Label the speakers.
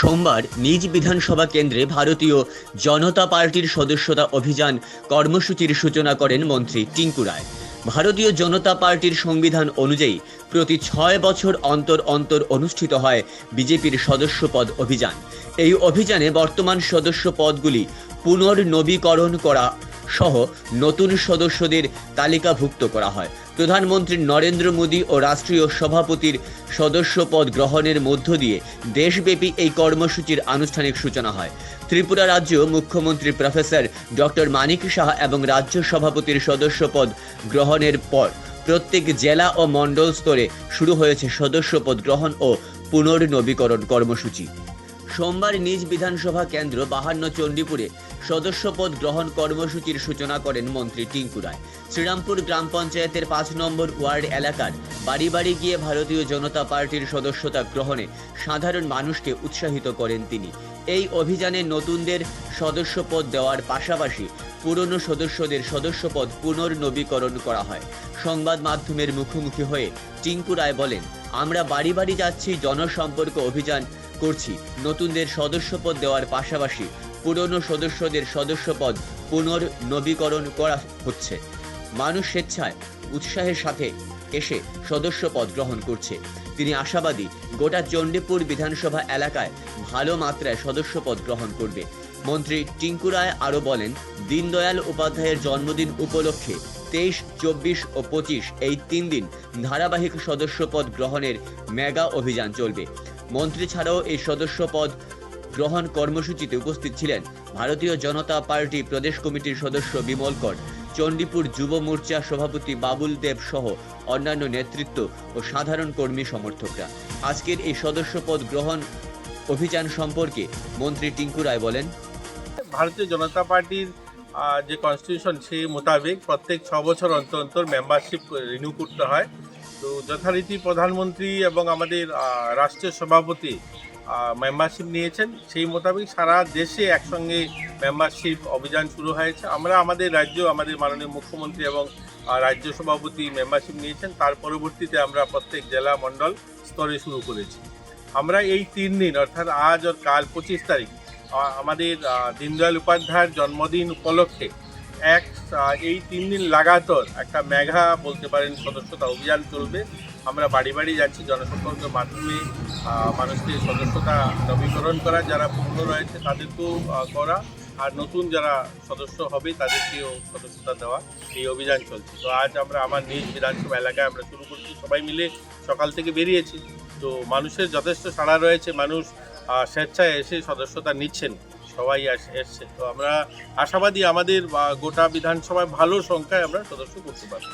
Speaker 1: সোমবার নিজ বিধানসভা কেন্দ্রে ভারতীয় জনতা পার্টির সদস্যতা অভিযান কর্মসূচির সূচনা করেন মন্ত্রী টিঙ্কু রায়। ভারতীয় জনতা পার্টির সংবিধান অনুযায়ী প্রতি ছয় বছর অন্তর অন্তর অনুষ্ঠিত হয় বিজেপির সদস্য পদ অভিযান। এই অভিযানে বর্তমান সদস্য পদগুলি পুনর্নবীকরণ করা সহ নতুন সদস্যদের তালিকাভুক্ত করা হয়। প্রধানমন্ত্রী নরেন্দ্র মোদী ও রাষ্ট্রীয় সভাপতির সদস্য পদ গ্রহণের মধ্য দিয়ে দেশব্যাপী এই কর্মসূচির আনুষ্ঠানিক সূচনা হয়। ত্রিপুরা রাজ্য মুখ্যমন্ত্রী প্রফেসর ডক্টর মানিক সাহা এবং রাজ্য সভাপতির সদস্য পদ গ্রহণের পর প্রত্যেক জেলা ও মণ্ডল স্তরে শুরু হয়েছে সদস্য পদ গ্রহণ ও পুনর্নবীকরণ কর্মসূচি। সোমবার নিজ বিধানসভা কেন্দ্র বাহান্ন চণ্ডীপুরে সদস্যপদ গ্রহণ কর্মসূচির সূচনা করেন মন্ত্রী টিঙ্কু রায়। শ্রীরামপুর গ্রাম পঞ্চায়েতের পাঁচ নম্বর ওয়ার্ড এলাকার বাড়ি বাড়ি গিয়ে ভারতীয় জনতা পার্টির সদস্যতা গ্রহণে সাধারণ মানুষকে উৎসাহিত করেন তিনি। এই অভিযানে নতুনদের সদস্যপদ দেওয়ার পাশাপাশি পুরনো সদস্যদের সদস্যপদ পুনর্নবীকরণ করা হয়। সংবাদ মাধ্যমের মুখোমুখি হয়ে টিঙ্কু রায় বলেন, আমরা বাড়ি বাড়ি যাচ্ছি, জনসম্পর্ক অভিযান করছি। নতুনদের সদস্যপদ দেওয়ার পাশাপাশি পুরনো সদস্যদের সদস্যপদ পুনর্নবীকরণ করা হচ্ছে। মানুষ স্বেচ্ছায়, উৎসাহের সাথে এসে সদস্যপদ গ্রহণ করছে। তিনি আশাবাদী, গোটা চণ্ডীপুর বিধানসভা এলাকায় ভালো মাত্রায় সদস্যপদ গ্রহণ করবে। মন্ত্রী টিঙ্কু রায় আরও বলেন, দীনদয়াল উপাধ্যায়ের জন্মদিন উপলক্ষে তেইশ, চব্বিশ ও পঁচিশ এই তিন দিন ধারাবাহিক সদস্যপদ গ্রহণের মেগা অভিযান চলবে। মন্ত্রী ছাড়াও এই সদস্য পদ গ্রহণ কর্মসূচিতে উপস্থিত ছিলেন। ভারতীয় জনতা পার্টি প্রদেশ কমিটির সদস্য বিমল কর, চণ্ডীপুর যুব মোর্চা সভাপতি বাবুল দেব সহ অন্যান্য নেতৃত্ব ও সাধারণ কর্মী সমর্থকরা। আজকের এই সদস্য পদ গ্রহণ অভিযান সম্পর্কে মন্ত্রী টিঙ্কু রায় বলেন,
Speaker 2: ভারতীয় জনতা পার্টির যে কনস্টিটিউশন সেই মোতাবেক প্রত্যেক ছ বছর অন্তর অন্তর মেম্বারশিপ রিনিউ করতে হয়। তো যথারীতি প্রধানমন্ত্রী এবং আমাদের রাষ্ট্রীয় সভাপতি মেম্বারশিপ নিয়েছেন। সেই মোতাবেক সারা দেশে একসঙ্গে মেম্বারশিপ অভিযান শুরু হয়েছে। আমরা আমাদের রাজ্য, আমাদের মাননীয় মুখ্যমন্ত্রী এবং রাজ্য সভাপতি মেম্বারশিপ নিয়েছেন। তার পরবর্তীতে আমরা প্রত্যেক জেলা মণ্ডল স্তরে শুরু করেছি। আমরা এই তিন দিন, অর্থাৎ আজ আর কাল পঁচিশ তারিখ আমাদের দীনদয়াল উপাধ্যায়ের জন্মদিন উপলক্ষে এক এই তিন দিন লাগাতার একটা মেঘা বলতে পারেন সদস্যতা অভিযান চলবে। আমরা বাড়ি বাড়ি যাচ্ছি জনসম্পর্কের মাধ্যমে মানুষকে সদস্যতা নবীকরণ করা, যারা পূর্ণ রয়েছে তাদেরকেও করা, আর নতুন যারা সদস্য হবে তাদেরকেও সদস্যতা দেওয়া, এই অভিযান চলছে। তো আজ আমরা আমার নিজ বিধানসভা এলাকায় আমরা শুরু করছি, সবাই মিলে সকাল থেকে বেরিয়েছি। তো মানুষের যথেষ্ট সাড়া রয়েছে, মানুষ স্বেচ্ছায় এসে সদস্যতা নিচ্ছেন। সবাই এসছে। তো আমরা আশাবাদী আমাদের গোটা বিধানসভায় ভালো সংখ্যায় আমরা সদস্য করতে পারব।